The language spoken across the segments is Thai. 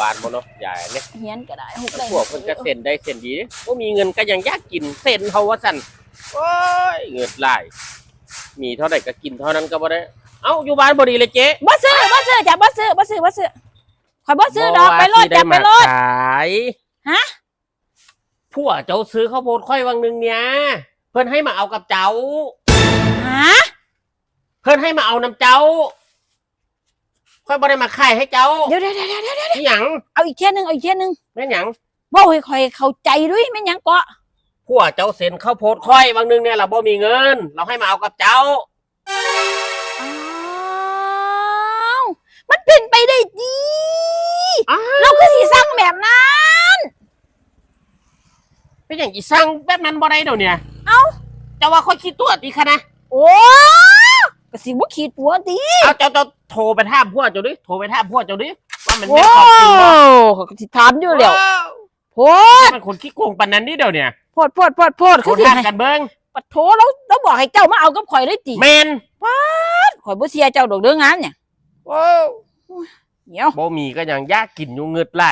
บาลบ่เนาะใหญ่เนี่ยเฮียนก็ได้หกได้พวกเพิ่นก็เซ็นได้เซ็นดีบ่มีเงินก็ยังอยากกินเซ็นเฮาว่าซั่นโอ้ยเงินหลายมีเท่าใดก็กินเท่านั้นก็บ่ได้เอ้าอยู่บ้านบ่ดีเลยเจ๊บ่ซื้อบ่ซื้อจ้ะบ่ซื้อบ่ซื้อบ่ซื้อข่อยบ่ซื้อดอกไปโลดจ้ะไปโลดขายฮะพวกเจ้าซื้อข้าวโพดค่อยวังหนึงเนี่ยเพิ่นให้มาเอากับเจ้าฮะเพิ่นให้มาเอาน้ำเจ้า ค่อยบ่ได้มาขายให้เจ้าเดี๋ยวเดี๋ยวเดี๋ยวเดี๋ยวเดี๋ยวอีหยังเอาอีกเที่ยหนึงเอาอีกเที่ยหนึงแม่นหยังเว้าให้ข่อยเข้าใจด้วยแม่นหยังเกาะพวกเจ้าเซ็นข้าวโพดค่อยวังหนึงเนี่ยเราบ่มีเงิน เราให้มาเอากับเจ้า อ้าวมันเป็นไปได้ดีอ้าว เราคือสิสั่งแบบนั้นเป็นอย่างอีสั่งแบบนั้นบ่ได้เดี๋ยวเนี่ยเอ้าเจ้าว่าค่อยคิดตัวตีคะนะโอ้ก็สิบ่ขีดปัวติเอาเจ้าเจ้า โทรไปถามพวกเจ้าดิโทรไปถามพวกเจ้าดิว่ามันโอ้แม่นความจริงบ่เขาก็สิถามอยู่แล้วว้าวโพดมันคนขี้โกงปานนั้นนี่เดี๋ยวเนี่ยโพดโพดโพดโพดโทคือรสิถามให้กันเบิ่งปะโถเราเราบอกให้เจ้ามาเอากับข่อยเลยติแมนข่อยบ่เสียเจ้าดอกเด้องานเนี่ยว้าวเดี๋ยวบ่มีก็ยังยากกินอยู่เงึดไล่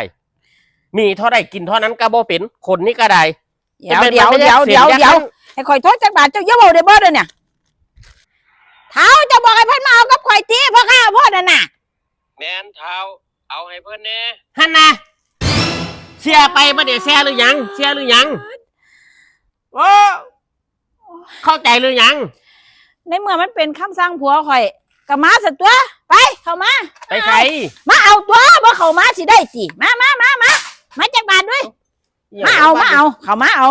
มีเท่าใดกินเท่านั้นก็บ่เป็นคนนี่ก็ได้เดี๋ยวเดี๋ยวเดี๋ยวเดี๋ยวเดี๋ยว ให้ข่อยโทษจักบาทเจ้าอย่าเว้าได้บ่เด้อเนี่ยเท้าเจะบอกให้เพิ่นมาเอากับข่อยติพ่อข้า พ่อนั่นน่ะแมนเท้าเอาให้เพิ่อนแน่ฮันนะเสียไปบ่ได้เสียหรือยังเสียหรือยังโอ้เข้าใจหรือยัง ในเมื่อมันเป็นคำสั่งผัวข่อยก็มาซะตัว ไป เข้ามา ไปไสมาเอาตัวบ่เข้ามาสิได้สิมามามามามาจักบาทด้วย มาเอามาเอา เข้ามาเอา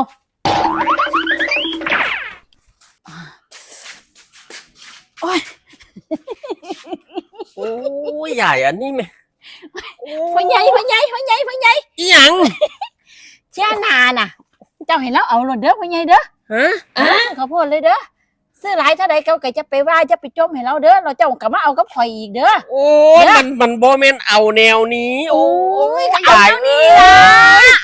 โอ้ย ใหญ่อันนี้แม่พ่อใหญ่พ่อใหญ่พ่อใหญ่พ่อใหญ่อีหยังเจ้านาน่ะ เจ้าเห็นแล้วเอาโลดเด้อพ่อใหญ่เด้อฮะเออข้าวโพดเลยเด้อซื้อหลายเท่าใดเขาก็จะไปว่าจะไปจมให้เราเด้อเราเจ้าก็มาเอากับข่อยอีกเด้อโอ้ยเนี่ยมันมันบ่แม่นเอาแนวนี้ โอ้โอ้ยยก็เอาแนวนี้ล่ะ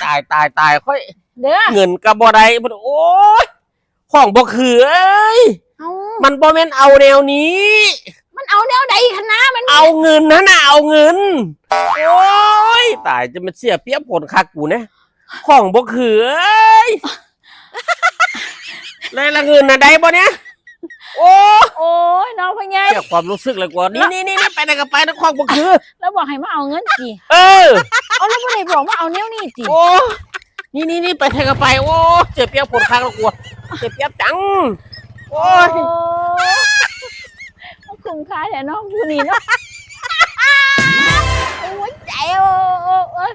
ตายตายตายค่อย เด้อเงินก็บ่ได้บ่โอ้ยของบ่คือเอ้ยเอามันบ่แม่นเอาแนวนี้ มันเอาแนวใดคณะมันเอาเงินนะน่ะเอาเงิน โอ้ยตายจะมาเสียเปรียบผลคักกูนะของบ่คือเอ้ยแล้วละเงินน่ะได้บ่เนี่ยโอ้โอ้ยน้องพ่อใหญ่เสียความรู้สึกเลยกว่านี่นี่นี่ไปไหนก็ไปนะของบ่คือแล้วบอกให้มาเอาเงินสิเออเอาแล้วบ่ได้บอกว่าเอาแนวนี้สิโอ้นี่นี่นี่ไปไทยก็ไปโอ้เจ็บเปียกปวดคางแล้วกลัวเจ็บเปียกจังโอ้โอ้ยย คุ้มค่าแท้เนาะผู้นี้เนาะ โอ้ยแจ๋วเอ้ย